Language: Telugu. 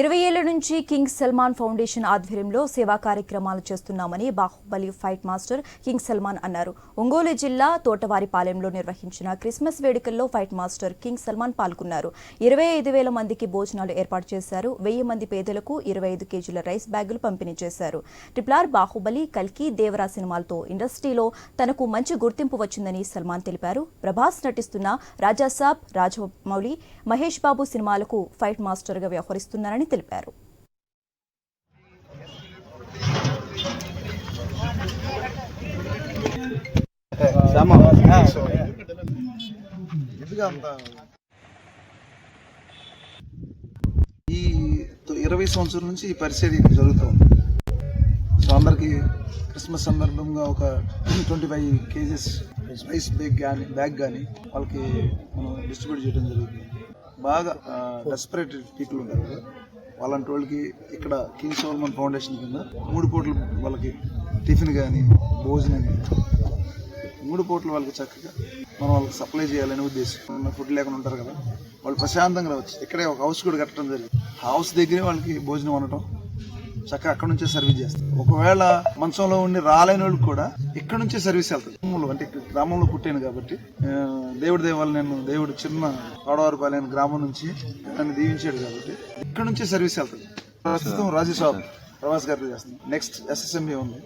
ఇరవై ఏళ్ళ నుంచి కింగ్ సల్మాన్ ఫౌండేషన్ ఆధ్వర్యంలో సేవా కార్యక్రమాలు చేస్తున్నామని Baahubali fight master King Solomon అన్నారు. ఒంగోలు జిల్లా తోటవారిపాలెంలో నిర్వహించిన క్రిస్మస్ వేడుకల్లో ఫైట్ మాస్టర్ కింగ్ సల్మాన్ పాల్గొన్నారు. ఇరవై ఐదు వేల మందికి భోజనాలు ఏర్పాటు చేశారు. వెయ్యి మంది పేదలకు ఇరవై ఐదు కేజీల రైస్ బ్యాగులు పంపిణీ చేశారు. ట్రిప్లార్ బాహుబలి కల్కి దేవరా సినిమాలతో ఇండస్ట్రీలో తనకు మంచి గుర్తింపు వచ్చిందని సల్మాన్ తెలిపారు. ప్రభాస్ నటిస్తున్న రాజాసాబ్ రాజమౌళి మహేష్ బాబు సినిమాలకు ఫైట్ మాస్టర్గా వ్యవహరిస్తున్నారని తెలిపారు. ఈ ఇరవై సంవత్సరం నుంచి ఈ పరిస్థితి జరుగుతుంది సో అందరికి క్రిస్మస్ సందర్భంగా ఒక twenty five KGs rice bag కానీ బ్యాగ్ కానీ వాళ్ళకి మనం డిస్ట్రిబ్యూట్ చేయడం జరుగుతుంది. బాగా డెస్పరేట్ పీపుల్ ఉంటారు. వాళ్ళంటి వాళ్ళకి ఇక్కడ కింగ్ సోల్మన్ ఫౌండేషన్ కింద మూడు పూటలు వాళ్ళకి టిఫిన్ కానీ భోజనం కానీ మూడు పూటలు వాళ్ళకి చక్కగా మనం వాళ్ళకి సప్లై చేయాలనే ఉద్దేశం. ఫుడ్ లేకుండా ఉంటారు కదా. వాళ్ళు ప్రశాంతంగా రావచ్చు. ఇక్కడే ఒక హౌస్ కూడా కట్టడం జరిగింది. హౌస్ దగ్గరే వాళ్ళకి భోజనం అనటం చక్కగా అక్కడ నుంచే సర్వీస్ చేస్తారు. ఒకవేళ మంచంలో ఉండి రాలేని వాళ్ళు కూడా ఇక్కడ నుంచే సర్వీస్ వెళ్తారు. అంటే గ్రామంలో పుట్టాను కాబట్టి దేవుడి దేవాలు నేను దేవుడు చిన్న ఆడవారిపాలెం గ్రామం నుంచి నన్ను దీవించాడు కాబట్టి ఇక్కడ నుంచే సర్వీస్ వెళ్తుంది ప్రస్తుతం రాజేశ్వర ప్రభాస్ గారు చేస్తుంది నెక్స్ట్ ఎస్ఎస్ఎంబి ఉంది.